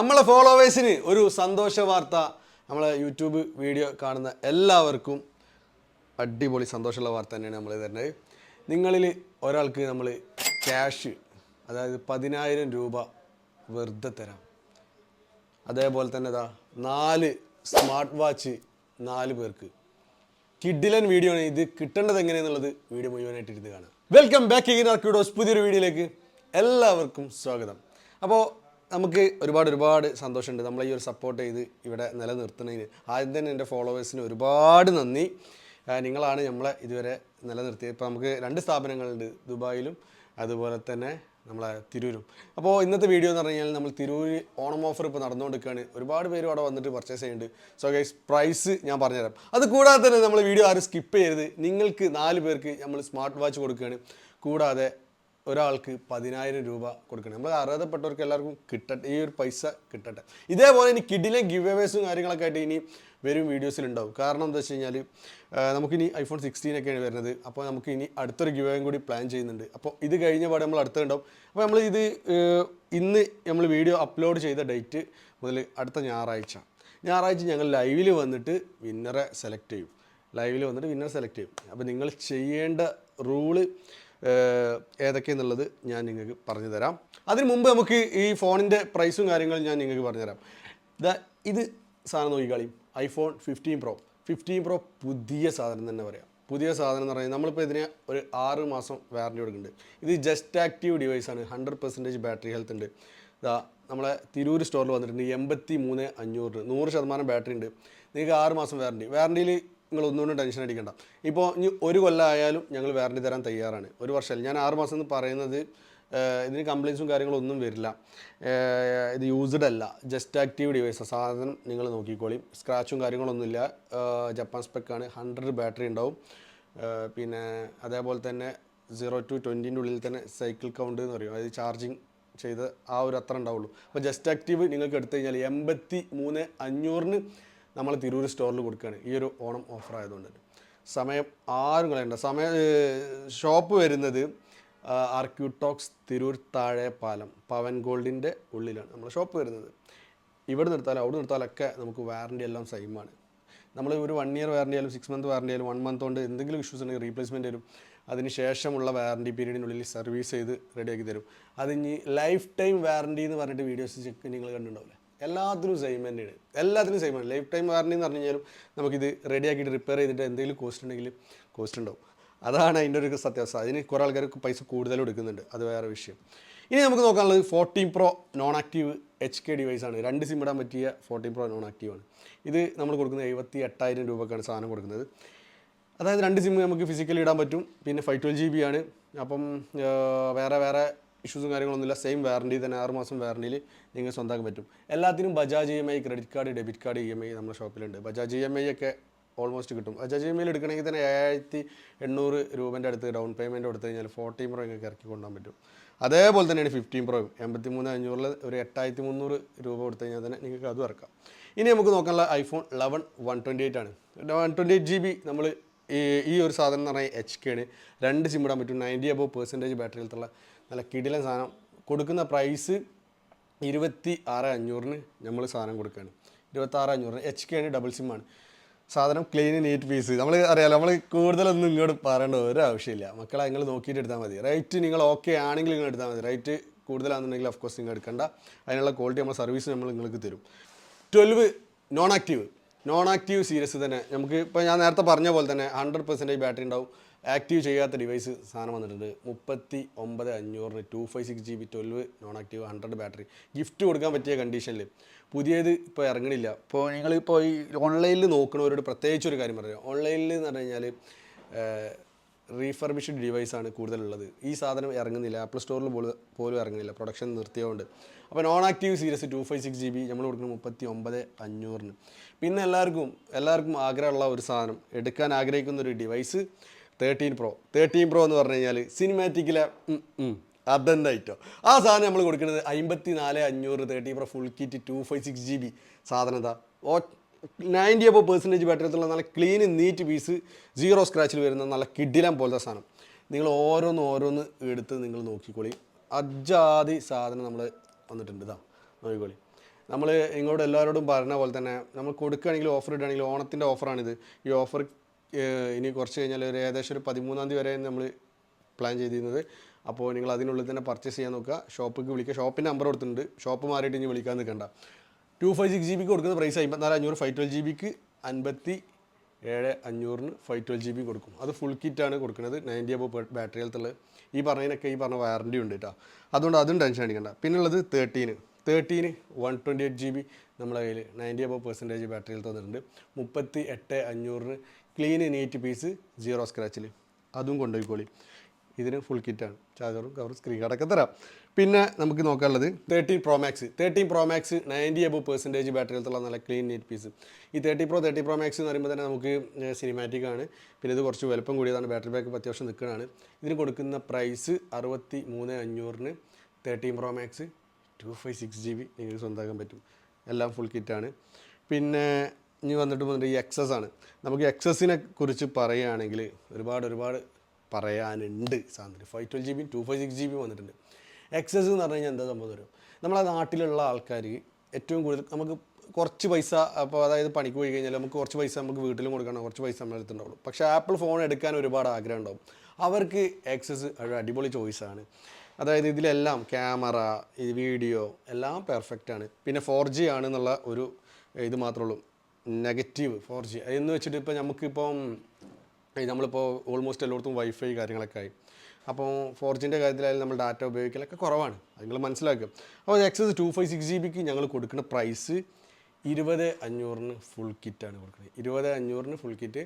നമ്മളെ ഫോളോവേഴ്സിന് ഒരു സന്തോഷ വാർത്ത നമ്മളെ യൂട്യൂബ് വീഡിയോ കാണുന്ന എല്ലാവർക്കും അടിപൊളി സന്തോഷമുള്ള വാർത്ത തന്നെയാണ് നമ്മൾ തരുന്നത്. നിങ്ങളിൽ ഒരാൾക്ക് നമ്മൾ ക്യാഷ് അതായത് പതിനായിരം രൂപ വെറുതെ തരാം. അതേപോലെ തന്നെ ഇതാ നാല് സ്മാർട്ട് വാച്ച് നാല് പേർക്ക്. കിഡിലൻ വീഡിയോ ആണ് ഇത്. കിട്ടേണ്ടത് എങ്ങനെയെന്നുള്ളത് വീഡിയോ മുഴുവനായിട്ട് ഇരുന്ന് കാണാം വെൽക്കം ബാക്ക് ഇൻ ആർക്കിഡോസ് പുതിയൊരു വീഡിയോയിലേക്ക് എല്ലാവർക്കും സ്വാഗതം. അപ്പോൾ നമുക്ക് ഒരുപാട് ഒരുപാട് സന്തോഷമുണ്ട്. നമ്മളെ ഈ ഒരു സപ്പോർട്ട് ചെയ്ത് ഇവിടെ നിലനിർത്തുന്നതിന്. ആദ്യം തന്നെ എന്റെ ഫോളോവേഴ്സിന് ഒരുപാട് നന്ദി. നിങ്ങളാണ് നമ്മളെ ഇതുവരെ നിലനിർത്തിയത്. ഇപ്പോൾ നമുക്ക് രണ്ട് സ്ഥാപനങ്ങളുണ്ട്. ദുബായിലും അതുപോലെ തന്നെ നമ്മളെ തിരൂരും. അപ്പോൾ ഇന്നത്തെ വീഡിയോ എന്ന് പറഞ്ഞു കഴിഞ്ഞാൽ നമ്മൾ തിരൂര് ഓണം ഓഫർ ഇപ്പോൾ നടന്നുകൊണ്ടിരിക്കുകയാണ്. ഒരുപാട് പേര് അവിടെ വന്നിട്ട് പർച്ചേസ് ചെയ്യുന്നുണ്ട്. സോ ഗൈസ് പ്രൈസ് ഞാൻ പറഞ്ഞുതരാം. അത് കൂടാതെ തന്നെ നമ്മൾ വീഡിയോ ആരും സ്കിപ്പ് ചെയ്യരുത്. നിങ്ങൾക്ക് നാല് പേർക്ക് നമ്മൾ സ്മാർട്ട് വാച്ച് കൊടുക്കുകയാണ്. കൂടാതെ ഒരാൾക്ക് പതിനായിരം രൂപ കൊടുക്കണം. നമ്മൾ അർഹതപ്പെട്ടവർക്ക് എല്ലാവർക്കും കിട്ടട്ടെ ഈ ഒരു പൈസ കിട്ടട്ടെ. ഇതേപോലെ ഇനി കിഡിലെ ഗിവ് അവേഴ്സും കാര്യങ്ങളൊക്കെ ആയിട്ട് ഇനി വരും വീഡിയോസിലുണ്ടാവും. കാരണം എന്താ വെച്ച് കഴിഞ്ഞാൽ നമുക്കിനി ഐഫോൺ സിക്സ്റ്റീൻ ഒക്കെയാണ് വരുന്നത്. അപ്പോൾ നമുക്ക് ഇനി അടുത്തൊരു ഗിവ് കൂടി പ്ലാൻ ചെയ്യുന്നുണ്ട്. അപ്പോൾ ഇത് കഴിഞ്ഞ പാടെ നമ്മൾ അടുത്തുണ്ടാവും. അപ്പോൾ നമ്മൾ ഇത് ഇന്ന് നമ്മൾ വീഡിയോ അപ്ലോഡ് ചെയ്ത ഡേറ്റ് മുതൽ അടുത്ത ഞായറാഴ്ച. ഞായറാഴ്ച ഞങ്ങൾ ലൈവിൽ വന്നിട്ട് വിന്നറെ സെലക്ട് ചെയ്യും. ലൈവിൽ വന്നിട്ട് വിന്നറെ സെലക്ട് ചെയ്യും. അപ്പോൾ നിങ്ങൾ ചെയ്യേണ്ട റൂൾ ഏതൊക്കെയെന്നുള്ളത് ഞാൻ നിങ്ങൾക്ക് പറഞ്ഞു തരാം അതിന് മുമ്പ് നമുക്ക് ഈ ഫോണിന്റെ പ്രൈസും കാര്യങ്ങളും ഞാൻ നിങ്ങൾക്ക് പറഞ്ഞു തരാം ഇതാ ഇത് സാധനം നോക്കിക്കളിയും iPhone fifteen pro fifteen pro പുതിയ സാധനം തന്നെ പറയാം. പുതിയ സാധനം എന്ന് പറയുന്നത് നമ്മളിപ്പോൾ ഇതിന് ഒരു ആറ് മാസം വാറന്റി കൊടുക്കുന്നുണ്ട്. ഇത് ജസ്റ്റ് ആക്റ്റീവ് ഡിവൈസാണ് ഹൺഡ്രഡ് പെർസെന്റേജ് ബാറ്ററി ഹെൽത്ത് ഉണ്ട്. ഇതാ നമ്മളെ തിരൂർ സ്റ്റോറിൽ വന്നിട്ടുണ്ട്. എൺപത്തി മൂന്ന് അഞ്ഞൂറ് നൂറ് ശതമാനം ബാറ്ററി ഉണ്ട്. നിങ്ങൾക്ക് ആറ് മാസം വാറന്റി വാറണ്ടിയിൽ നിങ്ങൾ ഒന്നുകൊണ്ടും ടെൻഷൻ അടിക്കണ്ട. ഇപ്പോൾ ഇനി ഒരു കൊല്ലമായാലും ഞങ്ങൾ വാറണ്ടി തരാൻ തയ്യാറാണ്. ഒരു വർഷമല്ല. ഞാൻ ആറ് മാസം എന്ന് പറയുന്നത് ഇതിന് കംപ്ലയിൻസും കാര്യങ്ങളും ഒന്നും വരില്ല. ഇത് യൂസ്ഡ് അല്ല. ജസ്റ്റ് ആക്റ്റീവ് ഡിവൈസ് സാധനം നിങ്ങൾ നോക്കിക്കോളിയും സ്ക്രാച്ചും കാര്യങ്ങളൊന്നുമില്ല ജപ്പാൻ സ്പെക്കാണ് ഹൺഡ്രഡ് ബാറ്ററി ഉണ്ടാവും. പിന്നെ അതേപോലെ തന്നെ സീറോ ടു ട്വന്റിന്റെ ഉള്ളിൽ തന്നെ സൈക്കിൾ കൗണ്ട് എന്ന് പറയും. അതായത് ചാർജിങ് ചെയ്ത് ആ ഒരു അത്ര ഉണ്ടാവുള്ളൂ. അപ്പോൾ ജസ്റ്റ് ആക്റ്റീവ് നിങ്ങൾക്ക് എടുത്തു കഴിഞ്ഞാൽ എൺപത്തി മൂന്ന് അഞ്ഞൂറിന് നമ്മൾ തിരൂർ സ്റ്റോറിൽ കൊടുക്കുകയാണ് ഈ ഒരു ഓണം ഓഫർ ആയതുകൊണ്ട്. സമയം ആരും കളയണ്ട. സമയം ഷോപ്പ് വരുന്നത് ആർക്യൂട്ടോക്സ് തിരൂർ താഴെ പാലം പവൻ ഗോൾഡിന്റെ ഉള്ളിലാണ് നമ്മുടെ ഷോപ്പ് വരുന്നത്. ഇവിടെ നിർത്താലും അവിടെ നിർത്താലൊക്കെ നമുക്ക് വാറണ്ടി എല്ലാം സെയിമാണ് നമ്മൾ ഒരു വൺ ഇയർ വാറണ്ടി ആയാലും സിക്സ് മന്ത് വാറണ്ടി ആയാലും വൺ മന്ത് കൊണ്ട് എന്തെങ്കിലും ഇഷ്യൂസ് ഉണ്ടെങ്കിൽ റീപ്ലേസ്മെന്റ് തരും അതിന് ശേഷമുള്ള വാറണ്ടി പീരീഡിനുള്ളിൽ സർവീസ് ചെയ്ത് റെഡിയാക്കി തരും. അതിന് ലൈഫ് ടൈം വാറണ്ടി എന്ന് പറഞ്ഞിട്ട് വീഡിയോസ് ചെക്ക് നിങ്ങൾ കണ്ടിട്ടുണ്ടാവില്ലേ? എല്ലാത്തിനും സെയിം തന്നെയാണ്. എല്ലാത്തിനും സെയിമാണ് ലൈഫ് ടൈം വാറണ്ടി എന്ന് പറഞ്ഞു കഴിഞ്ഞാലും നമുക്കിത് റെഡിയാക്കിയിട്ട് റിപ്പയർ ചെയ്തിട്ട് എന്തെങ്കിലും കോസ്റ്റ് ഉണ്ടെങ്കിൽ കോസ്റ്റ് ഉണ്ടാവും. അതാണ് അതിന്റെ ഒരു സത്യാവസ്ഥ. അതിന് കുറേ ആൾക്കാർക്ക് പൈസ കൂടുതലും എടുക്കുന്നുണ്ട്. അത് വേറെ വിഷയം. ഇനി നമുക്ക് നോക്കാനുള്ളത് fourteen pro non active H K device ആണ്. രണ്ട് സിം ഇടാൻ പറ്റിയ ഫോർട്ടീൻ പ്രോ നോൺ ആക്റ്റീവ് ആണ്. ഇത് നമ്മൾ കൊടുക്കുന്നത് എഴുപത്തി എട്ടായിരം രൂപക്കാണ് സാധനം കൊടുക്കുന്നത്. അതായത് രണ്ട് സിം നമുക്ക് ഫിസിക്കലി ഇടാൻ പറ്റും. പിന്നെ ഫൈവ് ട്വൽവ് ജി ബി ആണ്. അപ്പം വേറെ വേറെ ഇഷ്യൂസും കാര്യങ്ങളൊന്നുമില്ല സെയിം വാറണ്ടി തന്നെ ആറ് മാസം വാറണ്ടിയിൽ നിങ്ങൾ സ്വന്തമാക്കാൻ പറ്റും. എല്ലാത്തിനും Bajaj E M I credit card debit card E M I നമ്മുടെ ഷോപ്പിലുണ്ട്. ബജാജ് ഇ എം ഐ ഒക്കെ ഓൾമോസ്റ്റ് കിട്ടും. ബജാജ് ഇ എം ഐയിൽ എടുക്കണമെങ്കിൽ തന്നെ ഏഴായിരത്തി എണ്ണൂറ് രൂപേന്റെ അടുത്ത് ഡൗൺ പേയ്മെന്റ് കൊടുത്തു കഴിഞ്ഞാൽ ഫോർട്ടീൻ പ്രോ നിങ്ങൾക്ക് ഇറക്കി കൊണ്ടുപോകാൻ പറ്റും. അതേപോലെ തന്നെയാണ് ഫിഫ്റ്റീൻ പ്രോ എൺപത്തി മൂന്ന് അഞ്ഞൂറിൽ ഒരു എട്ടായിരത്തി മുന്നൂറ് രൂപ കൊടുത്തു കഴിഞ്ഞാൽ തന്നെ നിങ്ങൾക്ക് അതും ഇറക്കാം. ഇനി നമുക്ക് നോക്കാനുള്ള iPhone eleven one twenty eight ആണ്. One twenty eight G B നമ്മൾ ഈ ഈ ഒരു സാധനം എന്ന് പറഞ്ഞാൽ എച്ച് കെ ആണ്. രണ്ട് സിം ഇടാൻ പറ്റും. നയന്റി അബവ് പെർസെന്റേജ് ബാറ്ററിയിലുള്ള നല്ല കിടിലൻ സാധനം. കൊടുക്കുന്ന പ്രൈസ് ഇരുപത്തി ആറ് അഞ്ഞൂറിന് നമ്മൾ സാധനം കൊടുക്കുകയാണ് ഇരുപത്തി ആറ് അഞ്ഞൂറിന് എച്ച് കെ ആണ് ഡബിൾ സിമ്മാണ് സാധനം ക്ലീൻ നീറ്റ് പീസ് നമ്മൾ അറിയാലോ നമ്മൾ കൂടുതലൊന്നും ഇങ്ങോട്ട് പറയേണ്ട ഒരു ആവശ്യമില്ല. മക്കളെ നിങ്ങൾ നോക്കിയിട്ട് എടുത്താൽ മതി. റേറ്റ് നിങ്ങൾ ഓക്കെ ആണെങ്കിൽ നിങ്ങൾ എടുത്താൽ മതി. റേറ്റ് കൂടുതലാണെന്നുണ്ടെങ്കിൽ ഓഫ് കോഴ്സ് നിങ്ങൾ എടുക്കണ്ട. അതിനുള്ള ക്വാളിറ്റി നമ്മൾ സർവീസ് നമ്മൾ നിങ്ങൾക്ക് തരും. Twelve non active non active series തന്നെ. നമുക്ക് ഇപ്പോൾ ഞാൻ നേരത്തെ പറഞ്ഞ പോലെ തന്നെ ഹൺഡ്രഡ് പെർസെന്റേജ് ബാറ്ററി ഉണ്ടാവും. ആക്റ്റീവ് ചെയ്യാത്ത ഡിവൈസ് സാധനം വന്നിട്ടുണ്ട്. മുപ്പത്തി ഒമ്പത് അഞ്ഞൂറിന് two five six G B twelve non active hundred battery gift കൊടുക്കാൻ പറ്റിയ കണ്ടീഷനിൽ പുതിയത് ഇപ്പോൾ ഇറങ്ങണില്ല. ഇപ്പോൾ നിങ്ങളിപ്പോൾ ഈ ഓൺലൈനിൽ നോക്കണവരോട് പ്രത്യേകിച്ച് ഒരു കാര്യം പറയാം. ഓൺലൈനിൽ എന്ന് പറഞ്ഞു കഴിഞ്ഞാൽ റീഫർബിഷ്ഡ് ഡിവൈസാണ് കൂടുതലുള്ളത്. ഈ സാധനം ഇറങ്ങുന്നില്ല. ആപ്പിൾ സ്റ്റോറിൽ പോലും ഇറങ്ങുന്നില്ല. പ്രൊഡക്ഷൻ നിർത്തിയതുകൊണ്ട്. അപ്പോൾ non active series two five six G B നമ്മൾ കൊടുക്കുന്നത് മുപ്പത്തി ഒമ്പത് അഞ്ഞൂറിന്. പിന്നെ എല്ലാവർക്കും എല്ലാവർക്കും ആഗ്രഹമുള്ള ഒരു സാധനം എടുക്കാൻ ആഗ്രഹിക്കുന്ന ഒരു device thirteen pro thirteen pro എന്ന് പറഞ്ഞു കഴിഞ്ഞാൽ സിനിമാറ്റിക്കിലെ അതെന്തായിട്ടോ? ആ സാധനം നമ്മൾ കൊടുക്കുന്നത് അമ്പത്തി നാല് അഞ്ഞൂറ് thirty pro full kit two five six G B സാധനം ഓ നയന്റി അബോ പെർസെന്റേജ് ബാറ്ററിയുള്ള നല്ല ക്ലീൻ നീറ്റ് പീസ് സീറോ സ്ക്രാച്ചിൽ വരുന്ന നല്ല കിഡിലാൻ പോലത്തെ സാധനം. നിങ്ങൾ ഓരോന്ന് ഓരോന്ന് എടുത്ത് നിങ്ങൾ നോക്കിക്കോളി. അജാതി സാധനം നമ്മൾ വന്നിട്ടുണ്ട് ഇതാ നോക്കിക്കോളി. നമ്മൾ ഇങ്ങോട്ട് എല്ലാവരോടും പറഞ്ഞ പോലെ തന്നെ നമ്മൾ കൊടുക്കുകയാണെങ്കിൽ ഓഫർ ഇടുകയാണെങ്കിൽ ഓണത്തിന്റെ ഓഫറാണിത് ഈ ഓഫർ ഇനി കുറച്ച് കഴിഞ്ഞാൽ ഒരു ഏകദേശം ഒരു പതിമൂന്നാം തീയതി വരെ നമ്മൾ പ്ലാൻ ചെയ്തിരുന്നത്. അപ്പോൾ നിങ്ങൾ അതിനുള്ളിൽ തന്നെ പർച്ചേസ് ചെയ്യാൻ നോക്കുക. ഷോപ്പിലേക്ക് വിളിക്കുക. ഷോപ്പിന്റെ നമ്പർ കൊടുത്തിട്ടുണ്ട്. ഷോപ്പ് മാറിയിട്ട് ഇനി വിളിക്കാൻ നിൽക്കണ്ട. ടു ഫൈവ് സിക്സ് ജി ബിക്ക് കൊടുക്കുന്ന പ്രൈസ് അമ്പത്തിനാല് അഞ്ഞൂറ് ഫൈവ് ട്വൽവ് ജി ബിക്ക് അൻപത്തി ഏഴ് അഞ്ഞൂറിന് ഫൈവ് ട്വൽവ് ജി ബി കൊടുക്കും. അത് ഫുൾ കിറ്റാണ് കൊടുക്കുന്നത്. നയന്റി അബോ ബാറ്ററി ഹെൽത്തുള്ള ഈ പറഞ്ഞതിനൊക്കെ ഈ പറഞ്ഞ വാറണ്ടി ഉണ്ട് കേട്ടോ അതുകൊണ്ട് അതും ടെൻഷൻ അടിക്കണ്ട. പിന്നുള്ളത് thirteen thirteen one twenty eight G B നമ്മുടെ കയ്യിൽ ninety above percentage battery health തന്നിട്ടുണ്ട് മുപ്പത്തി എട്ട് അഞ്ഞൂറിന് ക്ലീൻ നീറ്റ് പീസ് സീറോ സ്ക്രാച്ചിൽ അതും കൊണ്ടുപോയിക്കോളി. ഇതിന് ഫുൾ കിറ്റാണ് ചാർജറും കവറും സ്ക്രീൻ അടക്കം തരാം. പിന്നെ നമുക്ക് നോക്കാനുള്ളത് thirteen pro max thirteen pro max ninety above percentage battery ഹെൽത്തുള്ള നല്ല ക്ലീൻ നീറ്റ് പീസ് ഈ thirty pro thirty pro max എന്ന് പറയുമ്പോൾ തന്നെ നമുക്ക് സിനിമാറ്റിക് ആണ്. പിന്നെ ഇത് കുറച്ച് വലുപ്പം കൂടിയതാണ്. ബാറ്ററി ബാക്ക് അത്യാവശ്യം നിൽക്കുന്നതാണ് ഇതിന് കൊടുക്കുന്ന പ്രൈസ് അറുപത്തി മൂന്ന് അഞ്ഞൂറിന് thirteen pro max two five six G B നിങ്ങൾക്ക് സ്വന്തമാക്കാൻ പറ്റും. എല്ലാം ഫുൾ കിറ്റാണ് പിന്നെ ഇനി വന്നിട്ട് വന്നിട്ട് ഈ എക്സസ് ആണ്. നമുക്ക് എക്സസിനെ കുറിച്ച് പറയുകയാണെങ്കിൽ ഒരുപാട് ഒരുപാട് പറയാനുണ്ട് സാധനം five twelve G B two five six G B വന്നിട്ടുണ്ട്. എക്സസ് എന്ന് പറഞ്ഞു കഴിഞ്ഞാൽ എന്താ സംഭവം തരും നമ്മളെ നാട്ടിലുള്ള ആൾക്കാർ ഏറ്റവും കൂടുതൽ നമുക്ക് കുറച്ച് പൈസ അപ്പോൾ അതായത് പണിക്ക് പോയി കഴിഞ്ഞാൽ നമുക്ക് കുറച്ച് പൈസ നമുക്ക് വീട്ടിലും കൊടുക്കണം കുറച്ച് പൈസ നമ്മുടെ അടുത്തുണ്ടാവുള്ളൂ പക്ഷേ ആപ്പിൾ ഫോൺ എടുക്കാൻ ഒരുപാട് ആഗ്രഹം ഉണ്ടാവും. അവർക്ക് എക്സസ് ഒരു അടിപൊളി ചോയ്സാണ് അതായത് ഇതിലെല്ലാം ക്യാമറ ഈ വീഡിയോ എല്ലാം പെർഫെക്റ്റ് ആണ്. പിന്നെ ഫോർ ജി ആണെന്നുള്ള ഒരു ഇത് മാത്രമേ ഉള്ളൂ. Negative four G. എന്ന് വെച്ചിട്ട് ഇപ്പോൾ നമുക്കിപ്പം നമ്മളിപ്പോൾ ഓൾമോസ്റ്റ് എല്ലായിടത്തും വൈഫൈ കാര്യങ്ങളൊക്കെ ആയി. അപ്പോൾ ഫോർ ജിന്റെ കാര്യത്തിലായാലും നമ്മൾ ഡാറ്റ ഉപയോഗിക്കലൊക്കെ കുറവാണ്. അത് നിങ്ങൾ മനസ്സിലാക്കുക. അപ്പോൾ XS two five six G ബിക്ക് ഞങ്ങൾ കൊടുക്കുന്ന പ്രൈസ് ഇരുപത് അഞ്ഞൂറിന് ഫുൾ കിറ്റാണ് കൊടുക്കുന്നത്. ഇരുപത് അഞ്ഞൂറിന് ഫുൾ കിറ്റ്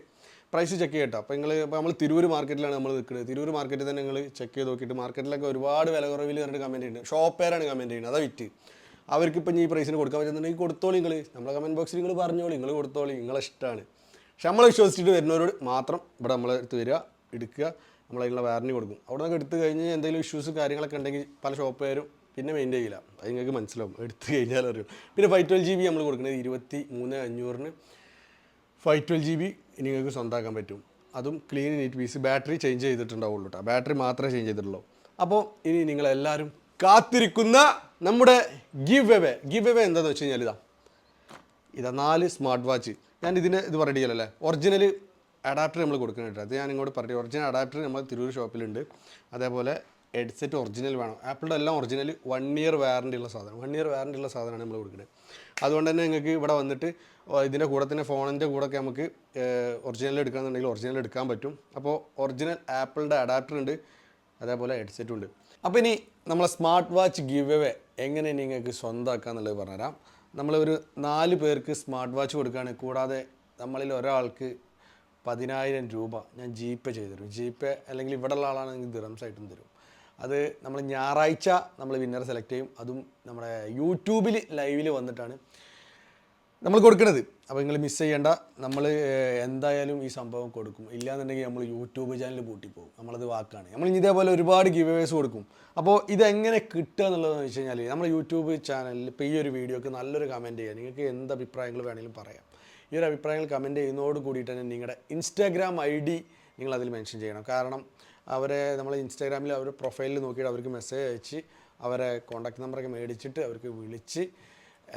പ്രൈസ് ചെക്ക് ചെയ്യട്ടോ. അപ്പോൾ നിങ്ങൾ ഇപ്പോൾ നമ്മൾ തിരൂർ മാർക്കറ്റിലാണ് നമ്മൾ നിൽക്കുന്നത്. തിരൂർ മാർക്കറ്റിൽ തന്നെ നിങ്ങൾ ചെക്ക് ചെയ്ത് നോക്കിയിട്ട് മാർക്കറ്റിലൊക്കെ ഒരുപാട് വില കുറവിൽ പറഞ്ഞിട്ട് കമന്റ് ചെയ്യുന്നുണ്ട്. ഷോപ്പേരാണ് കമന്റ് ചെയ്യുന്നത്. അതാ വിറ്റ്. അവർക്ക് ഇപ്പം ഈ പ്രൈസിന് കൊടുക്കാൻ പറ്റുന്നുണ്ടെങ്കിൽ കൊടുത്തോളി നിങ്ങൾ നമ്മളെ കമന്റ് ബോക്സിൽ നിങ്ങൾ പറഞ്ഞോളി നിങ്ങൾ കൊടുത്തോളി. നിങ്ങളെ ഇഷ്ടമാണ് പക്ഷെ നമ്മളെ വിശ്വസിച്ചിട്ട് വരുന്നവരോട് മാത്രം ഇവിടെ നമ്മളെ അടുത്ത് വരിക എടുക്കുക. നമ്മളതിനുള്ള വാറണ്ടി കൊടുക്കും. അവിടെ നിന്നൊക്കെ എടുത്തു കഴിഞ്ഞ് എന്തെങ്കിലും ഇഷ്യൂസ് കാര്യങ്ങളൊക്കെ ഉണ്ടെങ്കിൽ പല ഷോപ്പുകാരും പിന്നെ മെയിന്റെയിൻ ചെയ്യില്ല. അത് നിങ്ങൾക്ക് മനസ്സിലാവും. എടുത്തു കഴിഞ്ഞാൽ അറിയും. പിന്നെ ഫൈവ് ട്വൽവ് ജി ബി നമ്മൾ കൊടുക്കുന്നത് ഇരുപത്തി മൂന്ന് അഞ്ഞൂറിന് ഫൈവ് ട്വൽവ് ജി ബി നിങ്ങൾക്ക് സ്വന്തമാക്കാൻ പറ്റും. അതും clean neat piece battery change ചെയ്തിട്ടുണ്ടാവുള്ളൂ കേട്ടോ ബാറ്ററി മാത്രമേ ചേഞ്ച് ചെയ്തിട്ടുള്ളൂ. അപ്പോൾ ഇനി നിങ്ങളെല്ലാവരും കാത്തിരിക്കുന്ന നമ്മുടെ ഗിവ് എവേ ഗിവ് എവേ എന്താണെന്ന് വെച്ച് കഴിഞ്ഞാൽ ഇതാ. ഇതാ നാല് സ്മാർട്ട് വാച്ച്. ഞാൻ ഇതിന് ഇത് പറഞ്ഞിട്ടില്ലല്ലേ? ഒറിജിനൽ അഡാപ്റ്റർ നമ്മൾ കൊടുക്കുന്നുണ്ട് അത് ഞാൻ ഇങ്ങോട്ട് പറഞ്ഞു ഒറിജിനൽ അഡാപ്റ്റർ നമ്മൾ തിരൂർ ഷോപ്പിലുണ്ട്. അതേപോലെ ഹെഡ്സെറ്റ് ഒറിജിനൽ വേണം. ആപ്പിളുടെ എല്ലാം ഒറിജിനൽ വൺ ഇയർ വാറണ്ടി ഉള്ള സാധനം. വൺ ഇയർ വാറണ്ടി ഉള്ള സാധനമാണ് നമ്മൾ കൊടുക്കുന്നത് അതുകൊണ്ട് തന്നെ നിങ്ങൾക്ക് ഇവിടെ വന്നിട്ട് ഇതിന്റെ കൂടെ തന്നെ ഫോണിന്റെ കൂടെ ഒക്കെ നമുക്ക് ഒറിജിനൽ എടുക്കണമെന്നുണ്ടെങ്കിൽ ഒറിജിനൽ എടുക്കാൻ പറ്റും. അപ്പോൾ ഒറിജിനൽ ആപ്പിളിന്റെ അഡാപ്റ്റർ ഉണ്ട്. അതേപോലെ ഹെഡ്സെറ്റും ഉണ്ട്. അപ്പോൾ ഇനി നമ്മളെ സ്മാർട്ട് വാച്ച് ഗിവ് എവേ എങ്ങനെ നിങ്ങൾക്ക് സ്വന്തമാക്കുക എന്നുള്ളത് പറഞ്ഞുതരാം. നമ്മളൊരു നാല് പേർക്ക് സ്മാർട്ട് വാച്ച് കൊടുക്കുകയാണ്. കൂടാതെ നമ്മളിൽ ഒരാൾക്ക് പതിനായിരം രൂപ ഞാൻ ജി പേ ചെയ്തു തരും. ജി പേ അല്ലെങ്കിൽ ഇവിടെ ഉള്ള ആളാണെങ്കിൽ ദിറംസ് ആയിട്ടും തരും. അത് നമ്മൾ ഞായറാഴ്ച നമ്മൾ വിന്നർ സെലക്ട് ചെയ്യും. അതും നമ്മുടെ യൂട്യൂബിൽ ലൈവിൽ വന്നിട്ടാണ്. നമ്മൾ കൊടുക്കുന്നത് അപ്പോൾ നിങ്ങൾ മിസ് ചെയ്യേണ്ട. നമ്മൾ എന്തായാലും ഈ സംഭവം കൊടുക്കും. ഇല്ലാന്നുണ്ടെങ്കിൽ നമ്മൾ യൂട്യൂബ് ചാനൽ പൂട്ടിപ്പോകും. നമ്മളത് വാക്കാണ്. നമ്മൾ ഇനി ഇതേപോലെ ഒരുപാട് ഗിവേഴ്സ് കൊടുക്കും. അപ്പോൾ ഇതെങ്ങനെ കിട്ടുക എന്നുള്ളതെന്ന് വെച്ച് കഴിഞ്ഞാൽ നമ്മൾ യൂട്യൂബ് ചാനലിൽ ഇപ്പോൾ ഈ ഒരു വീഡിയോക്ക് നല്ലൊരു കമന്റ് ചെയ്യുക നിങ്ങൾക്ക് എന്ത് അഭിപ്രായങ്ങൾ വേണമെങ്കിലും പറയാം. ഈ ഒരു അഭിപ്രായങ്ങൾ കമന്റ് ചെയ്യുന്നതോട് കൂടിയിട്ട് തന്നെ നിങ്ങളുടെ ഇൻസ്റ്റാഗ്രാം ഐ ഡി നിങ്ങൾ അതിൽ മെൻഷൻ ചെയ്യണം. കാരണം അവരെ നമ്മൾ ഇൻസ്റ്റാഗ്രാമിൽ അവർ പ്രൊഫൈലിൽ നോക്കിയിട്ട് അവർക്ക് മെസ്സേജ് അയച്ച് അവരെ കോൺടാക്ട് നമ്പറൊക്കെ മേടിച്ചിട്ട് അവർക്ക് വിളിച്ച്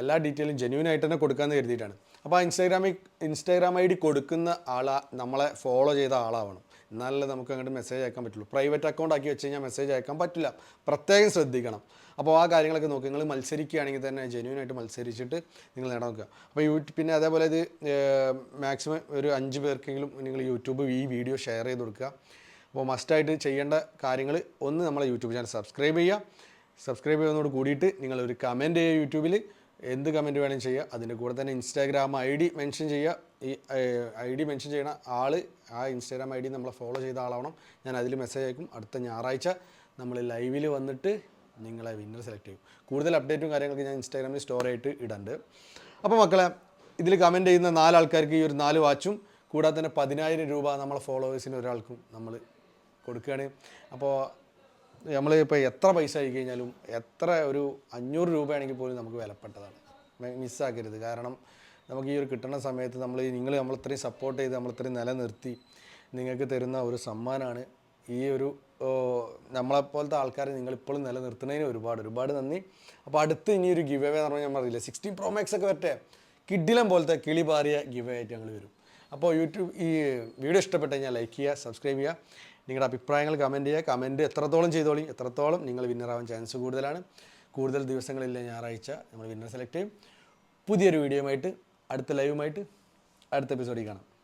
എല്ലാ ഡീറ്റെയിലും ജെന്യൂൻ ആയിട്ട് തന്നെ കൊടുക്കാമെന്ന് കരുതിയിട്ടാണ്. അപ്പോൾ ആ ഇൻസ്റ്റാഗ്രാമിൽ ഇൻസ്റ്റാഗ്രാം ഐ ഡി കൊടുക്കുന്ന ആളാ നമ്മളെ ഫോളോ ചെയ്ത ആളാവണം. എന്നാലല്ലേ നമുക്ക് അങ്ങോട്ട് മെസ്സേജ് അയക്കാൻ പറ്റുള്ളൂ. പ്രൈവറ്റ് അക്കൗണ്ട് ആക്കി വെച്ച് കഴിഞ്ഞാൽ മെസ്സേജ് അയക്കാൻ പറ്റില്ല. പ്രത്യേകം ശ്രദ്ധിക്കണം. അപ്പോൾ ആ കാര്യങ്ങളൊക്കെ നോക്കി. നിങ്ങൾ മത്സരിക്കുകയാണെങ്കിൽ തന്നെ ജെന്യൂൻ ആയിട്ട് മത്സരിച്ചിട്ട് നിങ്ങൾ നേടാൻ നോക്കുക. അപ്പോൾ യൂട്യൂബ് പിന്നെ അതേപോലെ ഇത് മാക്സിമം ഒരു അഞ്ച് പേർക്കെങ്കിലും നിങ്ങൾ യൂട്യൂബ് ഈ വീഡിയോ ഷെയർ ചെയ്ത് കൊടുക്കുക. അപ്പോൾ മസ്റ്റായിട്ട് ചെയ്യേണ്ട കാര്യങ്ങൾ ഒന്ന് നമ്മളെ യൂട്യൂബ് ചാനൽ സബ്സ്ക്രൈബ് ചെയ്യുക. സബ്സ്ക്രൈബ് ചെയ്യുന്നതോട് കൂടിയിട്ട് നിങ്ങളൊരു കമന്റ് ചെയ്യുക യൂട്യൂബിൽ എന്ത് കമന്റ് വേണമെങ്കിലും ചെയ്യുക. അതിന്റെ കൂടെ തന്നെ ഇൻസ്റ്റാഗ്രാം ഐ ഡി മെൻഷൻ ചെയ്യുക. ഈ ഐ ഡി മെൻഷൻ ചെയ്യണ ആൾ ആ ഇൻസ്റ്റാഗ്രാം ഐ ഡി നമ്മളെ ഫോളോ ചെയ്ത ആളാവണം. ഞാൻ അതിൽ മെസ്സേജ് അയക്കും. അടുത്ത ഞായറാഴ്ച നമ്മൾ ലൈവിൽ വന്നിട്ട് നിങ്ങളെ വിന്നർ സെലക്ട് ചെയ്യും. കൂടുതൽ അപ്ഡേറ്റും കാര്യങ്ങളൊക്കെ ഞാൻ ഇൻസ്റ്റാഗ്രാമിൽ സ്റ്റോർ ആയിട്ട് ഇടണ്ട്. അപ്പോൾ മക്കളെ ഇതിൽ കമന്റ് ചെയ്യുന്ന നാലാൾക്കാർക്ക് ഈ ഒരു നാല് വാച്ചും കൂടാതെ തന്നെ പതിനായിരം രൂപ നമ്മളെ ഫോളോവേഴ്സിന് ഒരാൾക്കും നമ്മൾ കൊടുക്കുകയാണ്. അപ്പോൾ നമ്മൾ ഇപ്പോൾ എത്ര പൈസ ആയി കഴിഞ്ഞാലും എത്ര ഒരു അഞ്ഞൂറ് രൂപയാണെങ്കിൽ പോലും നമുക്ക് വിലപ്പെട്ടതാണ്. മിസ്സാക്കരുത്. കാരണം നമുക്ക് ഈ ഒരു കിട്ടുന്ന സമയത്ത് നമ്മൾ നിങ്ങൾ നമ്മളിത്രയും സപ്പോർട്ട് ചെയ്ത് നമ്മളിത്രയും നിലനിർത്തി നിങ്ങൾക്ക് തരുന്ന ഒരു സമ്മാനമാണ് ഈ ഒരു നമ്മളെ നമ്മളെപ്പോലത്തെ ആൾക്കാരെ നിങ്ങളിപ്പോഴും നിലനിർത്തുന്നതിന് ഒരുപാട് ഒരുപാട് നന്ദി. അപ്പോൾ അടുത്ത് ഇനി ഒരു ഗിവ് അവേ എന്ന് പറഞ്ഞാൽ ഞാൻ പറയില്ല സിക്സ്റ്റീൻ പ്രോ മാക്സ് ഒക്കെ വരട്ടെ? കിഡിലം പോലത്തെ കിളി പാറിയ ഗിവ് ആയിട്ട് ഞങ്ങൾ വരും. അപ്പോൾ യൂട്യൂബ് ഈ വീഡിയോ ഇഷ്ടപ്പെട്ട് കഴിഞ്ഞാൽ ലൈക്ക് ചെയ്യുക സബ്സ്ക്രൈബ് ചെയ്യുക. നിങ്ങളുടെ അഭിപ്രായങ്ങൾ കമന്റ് ചെയ്യുക. കമന്റ് എത്രത്തോളം ചെയ്തോളി എത്രത്തോളം നിങ്ങൾ വിന്നറാവാൻ ചാൻസ് കൂടുതലാണ്. കൂടുതൽ ദിവസങ്ങളില്ല ഞായറാഴ്ച നമ്മൾ വിന്നർ സെലക്ട് ചെയ്യും. പുതിയൊരു വീഡിയോയുമായിട്ട് അടുത്ത ലൈവുമായിട്ട് അടുത്ത എപ്പിസോഡിൽ കാണാം.